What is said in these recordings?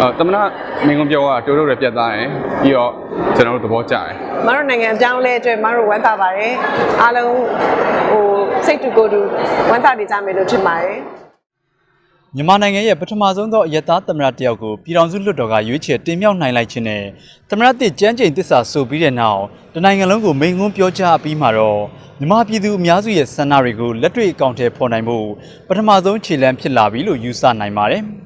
အော်တမနာမင်းကပြောတာတိုးတိုးရပြတ်သားတယ်ပြီးတော့ကျွန်တော်တို့သဘောကျတယ်မတို့နိုင်ငံအပြောင်းအလဲအတွက်မတို့ဝမ်းသာပါတယ်အားလုံးဟိုစိတ်တူကိုယ်တူဝမ်းသာနေကြမယ်လို့ထင်ပါတယ်မြန်မာနိုင်ငံရဲ့ပထမဆုံးသောအယက်သားသမ္မတတယောက်ကိုပြည်ထောင်စုလွှတ်တော်ကရွေးချယ်တင်မြှောက်နိုင်လိုက်ခြင်းနဲ့သမ္မတတစ်ကျန်းကျိန်တစ္ဆာဆိုပြီးတဲ့နောက်တနိုင်ငံလုံးကိုမိန့်ခွန်းပြောကြားပြီးမှတော့မြန်မာပြည်သူအများစုရဲ့ဆန္ဒတွေကိုလက်တွေ့အကောင့်ထဲပေါ်နိုင်ဖို့ပထမဆုံးခြေလှမ်းဖြစ်လာပြီလို့ယူဆနိုင်ပါတယ်။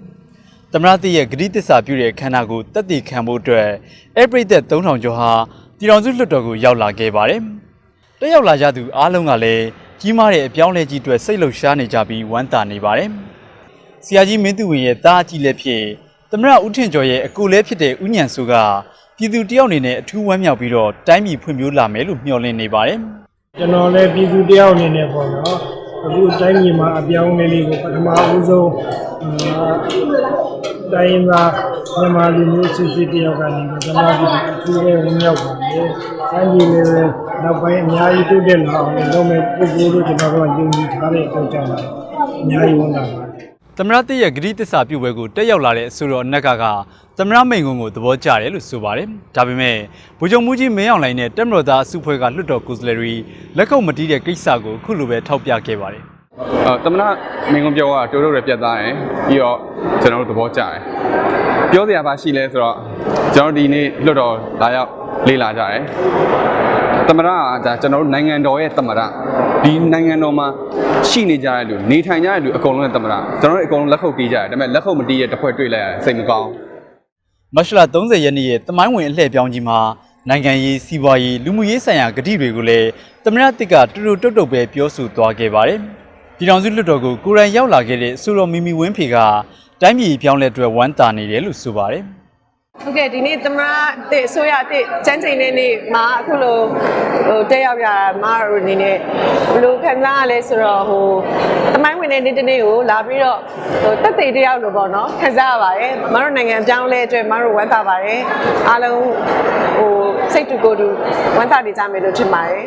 သမ္မတတစ်ရဲ့ဂတိတစ္ဆာပြုတဲ့ခန္ဓာကိုယ်တက်တည်ခံဖို့အတွက်အဲ့ပရိသတ်3000ကျော်ဟာပြည်ထောင်စုလွှတ်တော်ကိုရောက်လာခဲ့ပါတယ်။တက်ရောက်လာကြသူအားလုံးကလည်းကြီးမားတဲ့အပြောင်းအလဲကြီးအတွက်စိတ်လှုပ်ရှားနေကြပြီးဝမ်းသာနေပါတယ်။ဆရာကြီးမင်းသူဝင်ရဲ့တားအကြီးလည်းဖြစ်သမရဦးထင်ကျော်ရဲ့အကိုလည်းဖြစ်တဲ့ဦးညံစုကပြည်သူတယောက်အနေနဲ့အထူးဝမ်းမြောက်ပြီးတော့တိုင်းပြည်ဖွံ့ဖြိုးလာမယ်လို့မျှော်လင့်နေပါတယ်။ကျွန်တော်လည်းပြည်သူတယောက်အနေနဲ့ပေါ့နော် အခုတိုင်းပြည်မှာအပြောင်းအလဲလေးကိုပထမဦးဆုံးအာတိုင်းမှာမြန်မာလူမျိုးစစ်စစ်တယောက်ကနေကျွန်တော်ဒီအထူးပဲဝင်ရောက်ပါတယ်တိုင်းပြည်လည်းပဲနောက်ပိုင်းအများကြီးတိုးတက်လာအောင်လုပ်မယ်ပုဂ္ဂိုလ်လို့ကျွန်တော်တို့ကယုံကြည်ထားတဲ့အတွက်ကြောင့်အများကြီးဝန်တာပါတယ် သမရတစ်ရဲ့ဂတိတစ္ဆာပြုပွဲကိုတက်ရောက်လာတဲ့အဆိုတော်အနက်ကကသမရမိန်ကုန်းကိုသဘောကျတယ်လို့ဆိုပါတယ်။ဒါပေမဲ့ဗိုလ်ချုပ်မူကြီးမင်းအောင်လှိုင်နဲ့တက်မတော်သားအစုဖွဲ့ကလွှတ်တော်ကိုယ်စားလှယ်တွေလက်ခုပ်မတီးတဲ့ကိစ္စကိုအခုလိုပဲထောက်ပြခဲ့ပါတယ်။အော်တမနာမင်းကပြောတာတိုးတိုးရပြတ်သားတယ်ပြီးတော့ကျွန်တော်တို့သဘောကျတယ်ပြောစရာပါရှိလဲဆိုတော့ကျွန်တော်ဒီနေ့လွတ်တော်လာရောက်လေးလာကြတယ် တမနာကဒါကျွန်တော်တို့နိုင်ငံတော်ရဲ့တမနာဒီနိုင်ငံတော်မှာရှိနေကြတဲ့လူနေထိုင်ကြတဲ့လူအကုန်လုံးရဲ့တမနာကျွန်တော်တို့အကုန်လုံးလက်ခုပ်တီးကြတယ်ဒါပေမဲ့လက်ခုပ်မတီးရဲ့တစ်ဖွဲ့တွေ့လိုက်ရတယ်စိတ်မကောင်းမတ်လ30ရက်နေ့ရဲ့တမိုင်းဝင်အလှည့်ပြောင်းကြီးမှာနိုင်ငံရေးစီးပွားရေးလူမှုရေးဆိုင်ရာဂတိတွေကိုလည်းသမရတစ်ကတူတူတုတ်တုတ်ပဲပြောဆိုသွားခဲ့ပါတယ်။ပြည်ထောင်စုလွှတ်တော်ကိုကိုယ်တိုင်ရောက်လာခဲ့တဲ့အဆိုတော်မီမီဝင်းဖေကတိုင်းပြည်ပြောင်းလဲအတွက်ဝမ်းသာနေတယ်လို့ဆိုပါတယ်။ ဟုတ်ကဲ့ဒီနေ့သမရတဲ့အစိုးရအစ်ကျန်းကျင်တဲ့နေ့မှာအခုလိုဟိုတက်ရောက်ရတာမတို့အနေနဲ့ဘယ်လိုခံစားရလဲဆိုတော့ဟိုအမိုင်းဝင်တဲ့နေ့တစ်နေ့ကိုလာပြီးတော့ဟိုတက်သေးတယောက်လို့ပေါ့နော်ခံစားရပါတယ်မတို့နိုင်ငံအပြောင်းအလဲအတွက်မတို့ဝမ်းသာပါတယ်အားလုံးဟိုစိတ်တူကိုယ်တူဝမ်းသာနေကြမယ်လို့ထင်ပါတယ်